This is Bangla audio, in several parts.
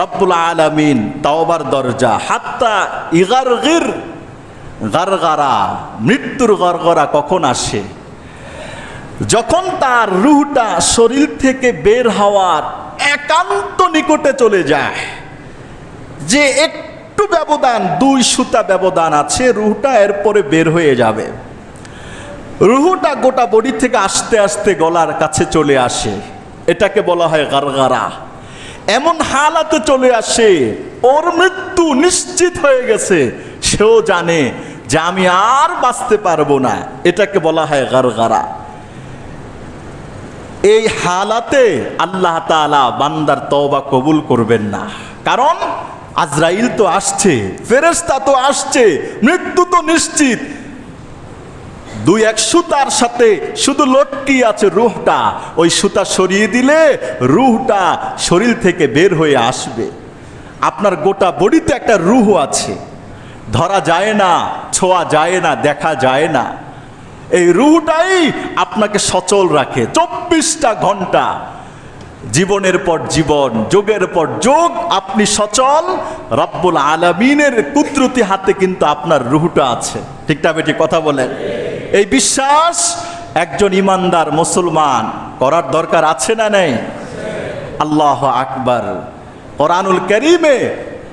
রব্বুল আলামিন তাওবার দরজা, হাত্তা ইগার গির গারগারা, মৃত্যুর গরগরা কখন আসে? যখন তার রুহটা শরীর থেকে বের হওয়ার একান্ত নিকটে চলে যায়, যে একটু ব্যবধান, দুই সুতা ব্যবধান আছে, রুহটা এরপরে বের হয়ে যাবে। রুহুটা গোটা বডি থেকে আস্তে আস্তে গলার কাছে চলে আসে। এটাকে বলা হয় গারগারা। এমন হালাতে চলে আসে, ওর মৃত্যু নিশ্চিত হয়ে গেছে। সেও জানে যে আমি আর বাঁচতে পারব না। এটাকে বলা হয় গারগারা। এই হালাতে আল্লাহ তাআলা বান্দার তওবা কবুল করবেন না। কারণ আজরাইল তো আসছে, ফেরেশতা তো আসছে, মৃত্যু তো নিশ্চিত। দুই এক সুতার সাথে শুধু লটকি আছে রুহটা। ওই সুতা সরিয়ে দিলে রুহটা শরীর থেকে বের হয়ে আসবে। আপনার গোটা বডিতে একটা রুহ আছে। ধরা যায় না, ছোঁয়া যায় না, দেখা যায় না। এই রুহটাই আপনাকে সচল রাখে চব্বিশটা ঘণ্টা। জীবনের পর জীবন, যোগের পর যোগ, আপনি সচল। রব্বুল আলমিনের কুদরতি হাতে কিন্তু আপনার রুহটা আছে। ঠিকঠাক বেটি, কথা বলেন। এই বিশ্বাস একজন ইমানদার মুসলমান করার দরকার আছে না নেই? আল্লাহ আকবার। কোরআনুল করিমে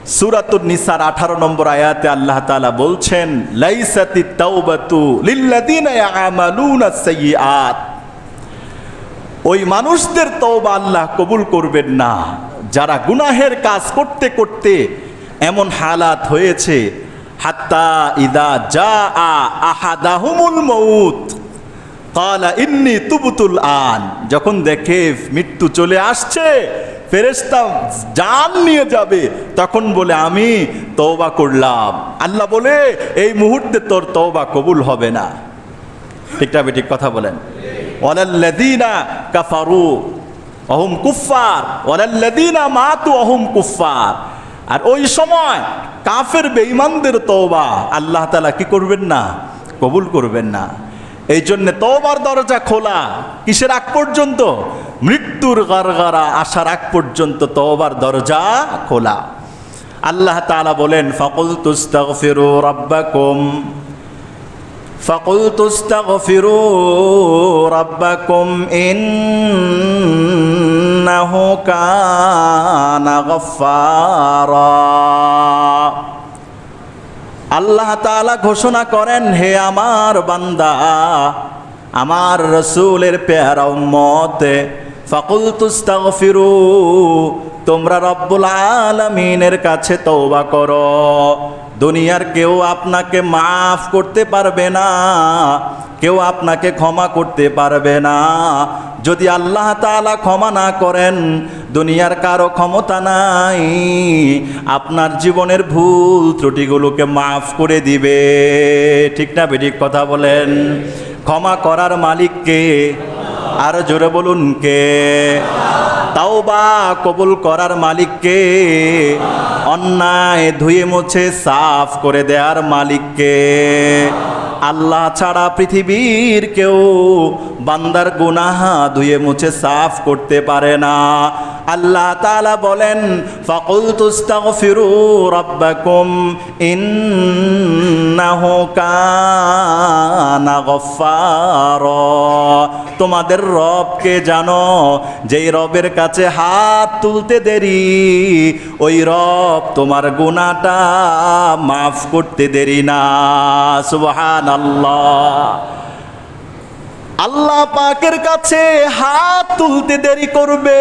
সুরাতুন নিসার আঠারো নম্বর আয়াতে আল্লাহ তাআলা বলছেন, লাইসাতি তাওবাতু লিল্লাযিনা ইয়ামালুনা সাইয়্যাত। ওই মানুষদের তওবা আল্লাহ কবুল করবেন না। যারা গুনাহের কাজ করতে করতে এমন হালাত হয়েছে হাত্তা ইদা যা আ আহাদাহুমুল মউত। কালা ইন্নি তুবতুল আন। যখন দেখে মৃত্যু চলে আসছে ফেরেস্তা জান নিয়ে যাবে। তখন বলে, আমি তওবা করলাম। আল্লাহ বলে, এই মুহূর্তে তোর তওবা কবুল হবে না। ঠিকটা বেঠিক কথা বলেন। ওয়ালাল্লাযীনা কাফারু অহুম কুফফার। ওয়ালাল্লাযীনা মাতু অহুম কুফফার। আর ওই সময় কাফের বেঈমানদের তওবা আল্লাহ তাআলা কি করবেন না কবুল করবেন না এই জন্য তওবার দরজা খোলা কিসের আগ পর্যন্ত মৃত্যুর গারগারা আসার আগ পর্যন্ত তওবার দরজা খোলা আল্লাহ তাআলা বলেন ফাকুল তুস্তাগফিরু রাব্বাকুম فقلت استغفروا ربكم ইন্নাহু কানা গফফারা আল্লাহ তাআলা ঘোষণা করেন, হে আমার বান্দা, আমার রসুলের পেয়ারা মতে ফাকুল তুস্তাগফিরু তোমরা রব্বুল আলামিনের কাছে তৌবা করো। দুনিয়ার কেউ আপনাকে মাফ করতে পারবে না, কেউ আপনাকে ক্ষমা করতে পারবে না। যদি আল্লাহ তাআলা ক্ষমা না করেন, দুনিয়ার কারও ক্ষমতা নাই, আপনার জীবনের ভুল ত্রুটিগুলোকে মাফ করে দিবে। ঠিক না বেঠিক কথা বলেন। ক্ষমা করার মালিককে আর জোরে বলুন কে? তাও বা কবুল করার মালিককে অন্যায় ধুয়ে মুছে সাফ করে দেয়ার মালিককে। আল্লাহ ছাড়া পৃথিবীর কেউ বান্দার গুনাহা ধুয়ে মুছে সাফ করতে পারে না। আল্লাহ তালা বলেন ফাকুল তুস্তাগফিরু রাব্বাকুম ইন্নাহু তোমাদের রবকে জানো, যেই রবের কাছে হাত তুলতে দেরি, ওই রব তোমার গুনাহটা মাফ করতে দেরি না। সুবহানাল্লাহ। আল্লাহ পাকের কাছে হাত তুলতে দেরি করবে।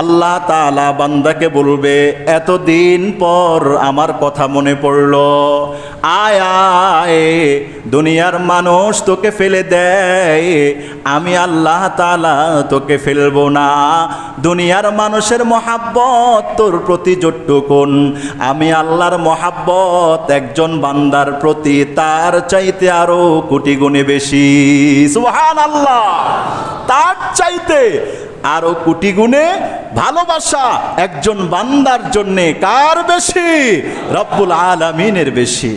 আল্লাহ তালা বান্দাকে বলবে, এতদিন পর আমার কথা মনে পড়ল। আয় আয়, দুনিয়ার মানুষ তোকে ফেলে দেয়। আমি আল্লাহ তালা তোকে ফেলব না। দুনিয়ার মানুষের মহাব্বত তোর প্রতি জট্টুকুন আমি আল্লাহর মহাব্বত একজন বান্দার প্রতি তার চাইতে আরও কোটি গুণে বেশি। সুহান আল্লাহ তার চাইতে আরও কোটি গুণে ভালোবাসা একজন বান্দার জন্যে কার বেশি? রব্বুল আলমিনের বেশি।